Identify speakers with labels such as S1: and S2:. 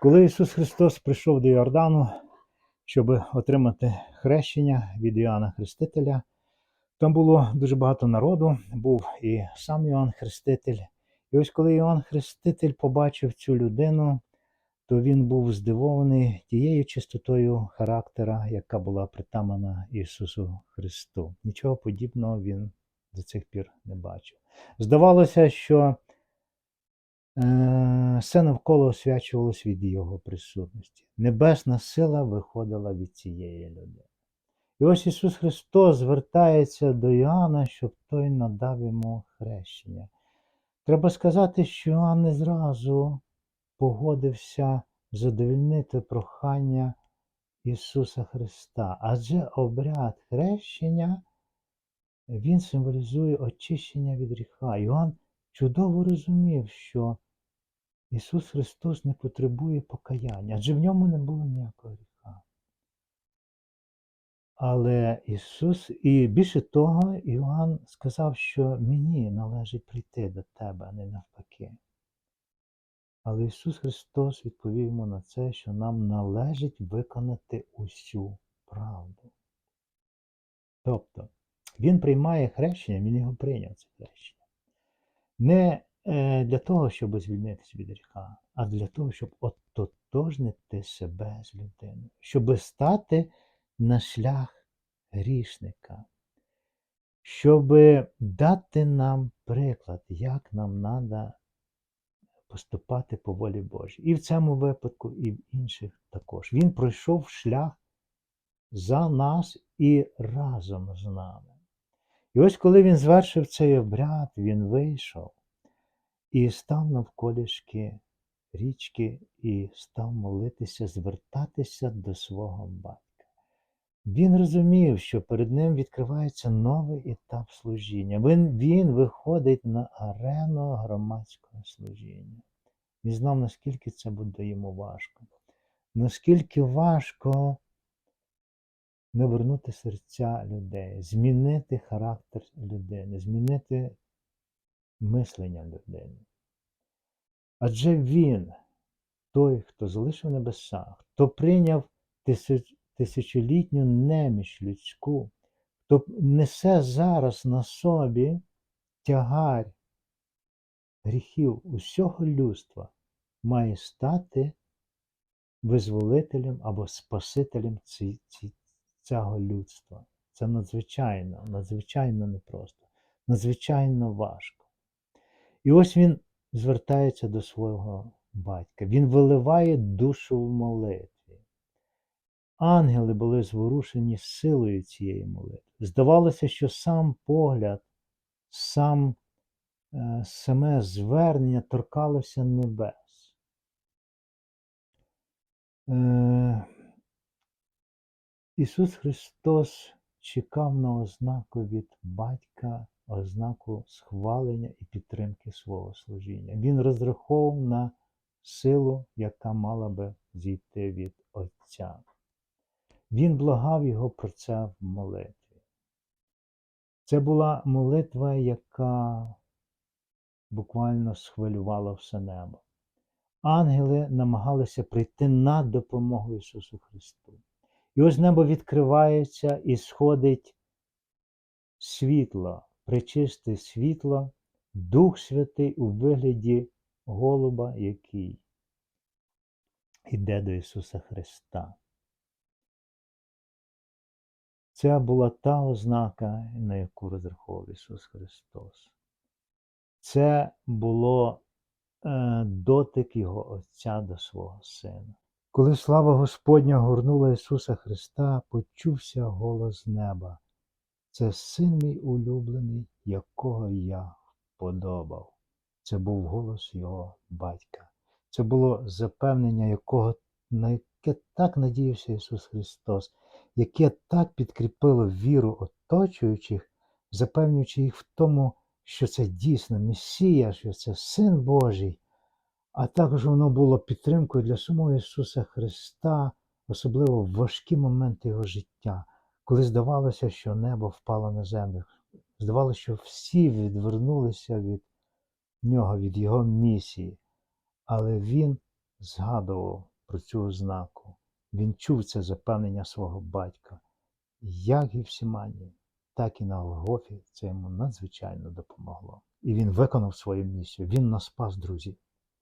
S1: Коли Ісус Христос прийшов до Йордану, щоб отримати хрещення від Іоанна Хрестителя, там було дуже багато народу, був і сам Іоанн Хреститель. І ось коли Іоанн Хреститель побачив цю людину, то він був здивований тією чистотою характера, яка була притамана Ісусу Христу. Нічого подібного він до цих пір не бачив. Здавалося, що Все навколо освячувалось від його присутності. Небесна сила виходила від цієї людини. І ось Ісус Христос звертається до Іоанна, щоб той надав йому хрещення. Треба сказати, що Іоанн не зразу погодився задовільнити прохання Ісуса Христа, адже обряд хрещення він символізує очищення від гріха. Іоанн чудово розумів, що Ісус Христос не потребує покаяння, адже в ньому не було ніякого гріха. Але Ісус, і більше того, Іоанн сказав, що мені належить прийти до тебе, а не навпаки. Але Ісус Христос відповів йому на це, що нам належить виконати усю правду. Тобто, Він приймає хрещення, Він його прийняв це хрещення. Не для того, щоб звільнитися від гріха, а для того, щоб ототожнити себе з людиною, щоб стати на шлях грішника, щоб дати нам приклад, як нам треба поступати по волі Божій. І в цьому випадку, і в інших також. Він пройшов шлях за нас і разом з нами. І ось коли він звершив цей обряд, він вийшов і став навколішки річки і став молитися, звертатися до свого батька. Він розумів, що перед ним відкривається новий етап служіння. Він, він виходить на арену громадського служіння. Він знав, наскільки це буде йому важко, наскільки важко навернути серця людей, змінити характер людини, змінити мислення людини. Адже він, той, хто залишив небеса, хто прийняв тисяч, тисячолітню неміч людську, хто несе зараз на собі тягар гріхів усього людства, має стати визволителем або спасителем цього людства. Це надзвичайно, надзвичайно непросто, надзвичайно важко. І ось він звертається до свого батька. Він виливає душу в молитві. Ангели були зворушені силою цієї молитви. Здавалося, що сам погляд, сам, е, саме звернення торкалося небес. Е, Ісус Христос чекав на ознаку від батька, ознаку схвалення і підтримки свого служіння. Він розраховував на силу, яка мала би зійти від Отця. Він благав його про це в молитві. Це була молитва, яка буквально схвилювала все небо. Ангели намагалися прийти на допомогу Ісусу Христу. І ось небо відкривається і сходить світло, причисте світло, Дух Святий у вигляді голуба, який йде до Ісуса Христа. Це була та ознака, на яку розраховував Ісус Христос. Це було е, дотик Його Отця до свого Сина. Коли слава Господня горнула Ісуса Христа, почувся голос неба. Це син мій улюблений, якого я вподобав. Це був голос Його батька. Це було запевнення, якого, на яке так надіявся Ісус Христос, яке так підкріпило віру оточуючих, запевнюючи їх в тому, що це дійсно Месія, що це Син Божий. А також воно було підтримкою для самого Ісуса Христа, особливо в важкі моменти Його життя, коли здавалося, що небо впало на землю. Здавалося, що всі відвернулися від Нього, від Його місії. Але Він згадував про цю ознаку. Він чув це запевнення свого батька. Як і в Сімані, так і на Голгофі це йому надзвичайно допомогло. І він виконав свою місію. Він нас спас, друзі.